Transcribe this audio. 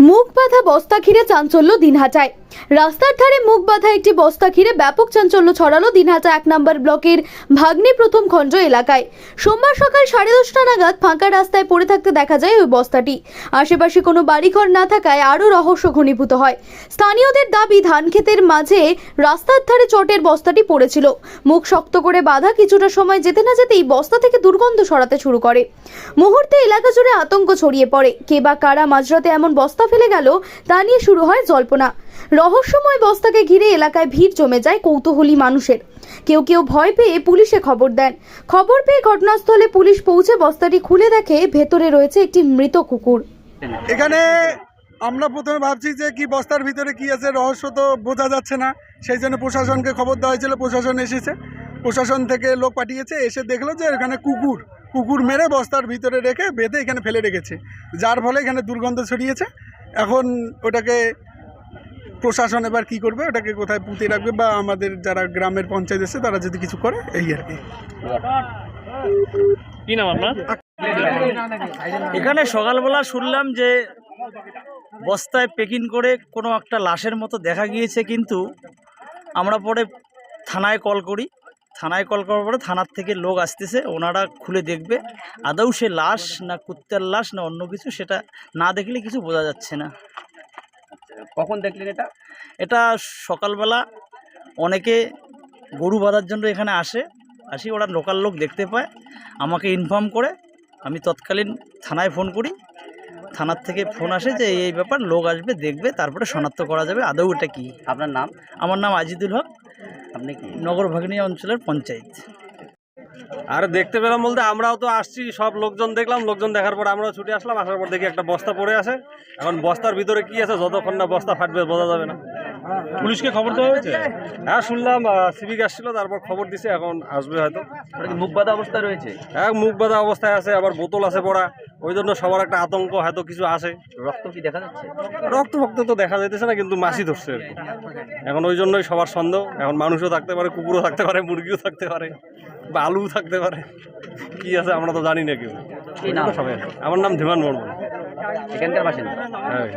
মুখ বাঁধা বস্তা ঘিরে চাঞ্চল্য দিনহাটায়। রাস্তার ধারে মুখ বাঁধা একটি বস্তা ঘিরে ব্যাপক চাঞ্চল্য ছড়ালো দিনহাটা এক নম্বর ব্লকের ভাগ্নে প্রথম খণ্ড এলাকায়। সোমবার সকাল সাড়ে দশটা নাগাদ ফাঁকা রাস্তায় পড়ে থাকতে দেখা যায় ওই বস্তাটি। আশেপাশে কোনো বাড়িঘর না থাকায় আরও রহস্য ঘনীভূত হয়। স্থানীয়দের দাবি, ধান ক্ষেতের মাঝে রাস্তার ধারে চটের বস্তাটি পড়েছিল। মুখ শক্ত করে বাঁধা কিছুটা সময় যেতে না যেতেই বস্তা থেকে দুর্গন্ধ সরাতে শুরু করে। মুহূর্তে এলাকা জুড়ে আতঙ্ক ছড়িয়ে পড়ে। কে বা কারা মাঝরাতে এমন বস্তা ফেলে গেল, তা নিয়ে শুরু হয় জল্পনা। রহস্যময় বস্তাকে ঘিরে এলাকায় ভিড় জমে যায় কৌতূহলী মানুষের। কেউ কেউ ভয় পেয়ে পুলিশে খবর দেন। খবর পেয়ে ঘটনাস্থলে পুলিশ পৌঁছে বস্তাটি খুলে দেখে ভেতরে রয়েছে একটি মৃত কুকুর। এখানে আমরা প্রথমে ভাবছি যে কি বস্তার ভিতরে কি আছে, রহস্য তো বোঝা যাচ্ছে না। সেই জন্য প্রশাসনকে খবর দেওয়া হয়েছিল, প্রশাসন এসেছে। প্রশাসন থেকে লোক পাঠিয়েছে, এসে দেখল যে এখানে কুকুর কুকুর মেরে বস্তার ভিতরে রেখে বেঁধে এখানে ফেলে রেখেছে। যার ফলে এখানে দুর্গন্ধ ছড়িয়েছে। এখন ওটাকে প্রশাসন এবার কি করবে? ওটাকে কোথায় পুঁতে রাখবে বা আমাদের যারা গ্রামের পঞ্চায়েত এসে তারা যদি কিছু করে এই আর কি। কি নাম আপনার? এখানে সকালবেলা শুনলাম যে বস্তায় পেকিং করে কোনো একটা লাশের মতো দেখা গিয়েছে কিন্তু আমরা পরে থানায় কল করি। থানায় কল করার পরে থানার থেকে লোক আসতেছে ওনারা খুলে দেখবে। আদৌ সে লাশ না কুত্তার লাশ না অন্য কিছু সেটা না দেখলে কিছু বোঝা যাচ্ছে না। কখন দেখলেন এটা? এটা সকালবেলা অনেকে গরু বাঁধার জন্য এখানে আসে আসি ওরা লোকাল লোক দেখতে পায় আমাকে ইনফর্ম করে। আমি তৎকালীন থানায় ফোন করি থানার থেকে ফোন আসে যে এই ব্যাপার লোক আসবে দেখবে তারপরে শনাক্ত করা যাবে। আদৌ এটা কি? আপনার নাম? আমার নাম আজিদুল হক। আপনি কি? নগর ভাগ্নি অঞ্চলের পঞ্চায়েত। আর দেখতে পেলাম বলতে আমরাও তো আসছি সব লোকজন দেখলাম লোকজন দেখার পর আমরাও ছুটে আসলাম আসার পর দেখি একটা বস্তা পড়ে আছে। এখন বস্তার ভিতরে কি আছে যতক্ষণ না বস্তা ফাটবে বোঝা যাবে না। পুলিশকে খবর দেওয়া হয়েছে? হ্যাঁ শুনলাম সিভিক আসছিল তারপর খবর দিছে এখন আসবে হয়তো। মুখ বাঁধা অবস্থায় রয়েছে? হ্যাঁ মুখ বাঁধা অবস্থায় আছে আবার বোতল আছে পড়া। ওই জন্য সবার একটা আতঙ্ক হয়তো কিছু আসে রক্ত কি দেখা যাচ্ছে? রক্ত ফক্ত তো দেখা যাইতেছে না কিন্তু মাছি ধরছে আর কি। এখন ওই জন্যই সবার সন্দেহ এখন মানুষও থাকতে পারে কুকুরও থাকতে পারে মুরগিও থাকতে পারে বা আলুও থাকতে পারে। কি আছে আমরা তো জানি না কেউ। সবাই আমার নাম ধীমান বর্মন। এখানকার বাসিন্দা? হ্যাঁ